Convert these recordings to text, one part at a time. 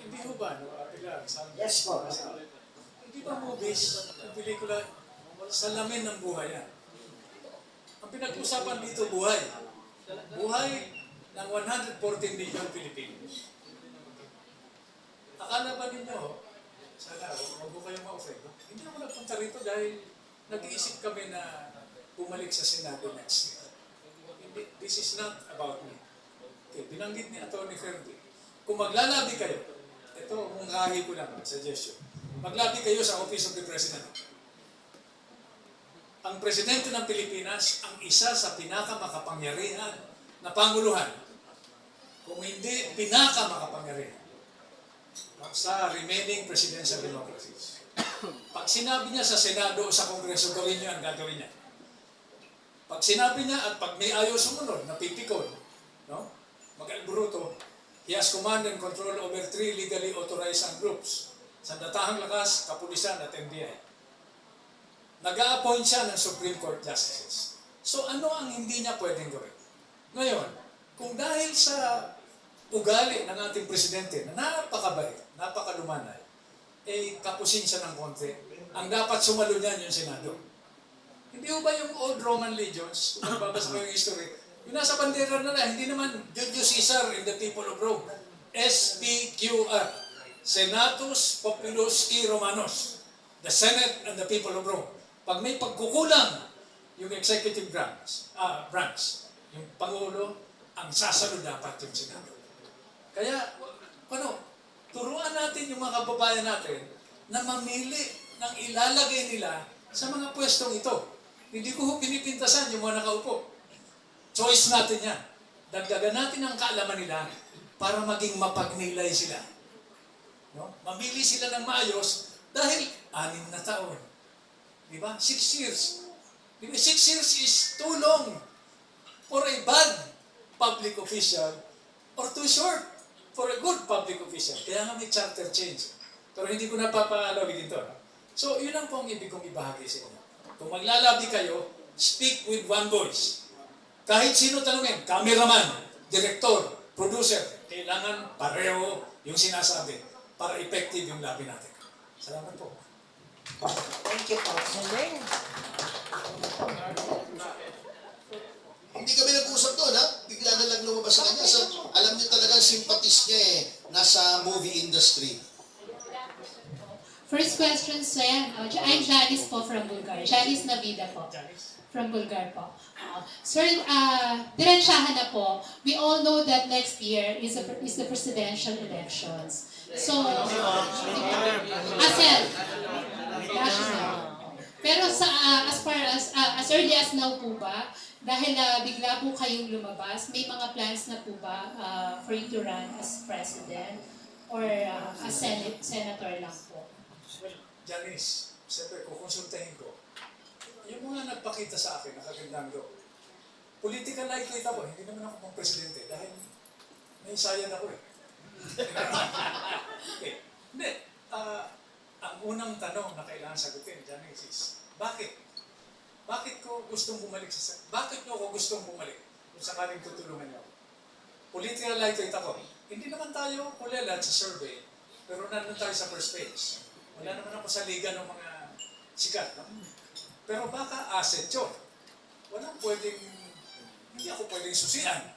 Hindi ho ba, no? Pilar, sabi Yes po. Hindi ba movies, ang pelikula, salamin ng buhay yan? Ang pinag-usapan dito, buhay. Buhay ng 114 million Filipinos. Akala ba ninyo, sana, huwag ko kayong ma-offend. no? Hindi ako nagpunta rito dahil nag-iisip kami na bumalik sa Senado next year. This is not about me. Okay, binanggit ni Atty. Ferdi. Kung maglalabi kayo, ito, mungkahi ko lang, suggestion. Maglabi kayo sa Office of the President. Ang Presidente ng Pilipinas ang isa sa pinakamakapangyarihan na Panguluhan. Kung hindi pinakamakapangyarihan sa remaining presidential democracies. Pag sinabi niya sa Senado o sa Kongreso, gawin niyo ang gagawin niya. Pag sinabi niya at pag may ayaw sumunod, mag-albruto, he has command and control over three legally authorized groups. Sandatahang Lakas, Kapulisan at NBI. Nag-a-appoint siya ng Supreme Court Justices. So ano ang hindi niya pwedeng gawin? Ngayon, kung dahil sa ugali ng ating presidente na napakabait, napakalumanay, eh kapusin siya ng konti, ang dapat sumalo niyan yung Senado. Hindi ba yung old Roman legions, kung magbabasa ko yung history, yung nasa bandera na na, hindi naman Julius Caesar in the people of Rome. SPQR, Senatus Populus i Romanos, the Senate and the people of Rome. Pag may pagkukulang yung executive branch, ah, branch, yung Pangulo, ang sasalo dapat yung Senado. Kaya, ano, turuan natin yung mga kababayan natin na mamili ng ilalagay nila sa mga pwestong ito. Hindi ko pinipintasan yung mga nakaupo. Choice natin yan. Dagdagan natin ang kaalaman nila para maging mapagnilay sila. No? Mamili sila ng maayos dahil anim na taon. Di ba? Six years. Di ba? Six years is too long for a bad public official or too short for a good public official. Kaya nga may charter change. Pero hindi ko napapalawigin to. no? So, yun ang po ang ibig kong ibahagi sa inyo. Kung maglalabi kayo, speak with one voice. Kahit sino tanungin, cameraman, director, producer, kailangan pareho yung sinasabi para effective yung labi natin. Salamat po. Thank you po. Hindi kami nag-usap doon, ha? Bigla na lang lumabas sa kanya. So, alam niyo talagang sympathist niya eh, nasa movie industry. First question. Oh, I'm Janice po from Bulgar. Janice Navida po. From Bulgar po. Uh, sir, uh, dirensyahan na po. We all know that next year is, a, is the presidential elections. So, Asel, Dash na. Pero sa, uh, as far as, uh, as early as now po ba, dahil uh, bigla po kayong lumabas, may mga plans na po ba uh, for you to run as president or uh, as senate, senator lang po? Janice, siyempre, kukonsultahin ko. Nagpakita sa akin, nakagandang do. Political likely ako, hindi naman ako pang presidente dahil may sayan ako eh. okay. Hindi. ah, ang unang tanong na kailangan sagutin, Janice, is, bakit? Bakit ko gustong bumalik sa... Bakit nyo ako gustong bumalik kung sakaling tutulungan niyo ako? Political lightweight ako. Hindi naman tayo kulelat sa survey, pero nandun tayo sa first page. Wala naman ako sa liga ng mga sikat. No? Pero baka asset yun. Walang pwedeng, hindi ako pwedeng susian.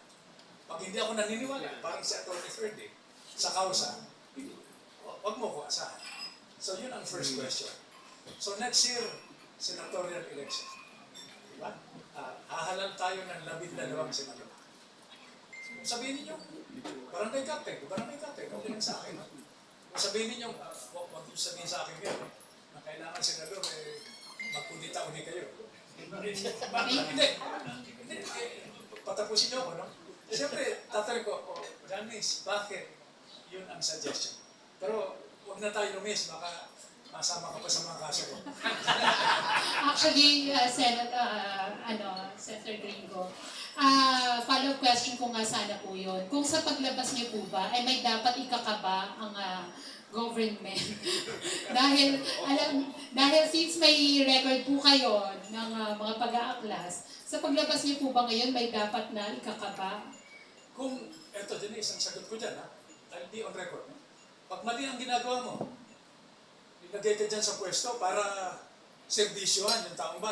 Pag hindi ako naniniwala, parang si Atty. Ferdy, sa kausa, huwag mo ko asahan. So yun ang first question. So next year, senatorial election. Diba? Ah, hahalal tayo ng labing-dalawang senador. Sabihin ninyo, barangay captain, barangay captain, okay lang sa akin. Sabihin ninyo, uh, huwag huwag niyo sabihin sa akin kayo, na kailangan senador, Hindi. Hindi. Patapusin niyo ako, no? Siyempre, tatanong ko, oh, Janice, bakit? Yun ang suggestion. Pero, huwag na tayo lumis, baka masama ka pa sa mga kaso ko. Actually, uh, Senate, uh, ano, Senator Gringo, ah follow-up question ko nga sana po yun. Kung sa paglabas niyo po ba, ay may dapat ikakaba ang ah, government. dahil, alam, dahil since may record po kayo ng ah, mga pag-aaklas, sa paglabas niyo po ba ngayon may dapat na ikakaba? Kung, eto, Denise, ang sagot ko dyan, ha? I'll be on record. Pag mali ang ginagawa mo, ilagay ka dyan sa pwesto para servisyohan yung taong bayan.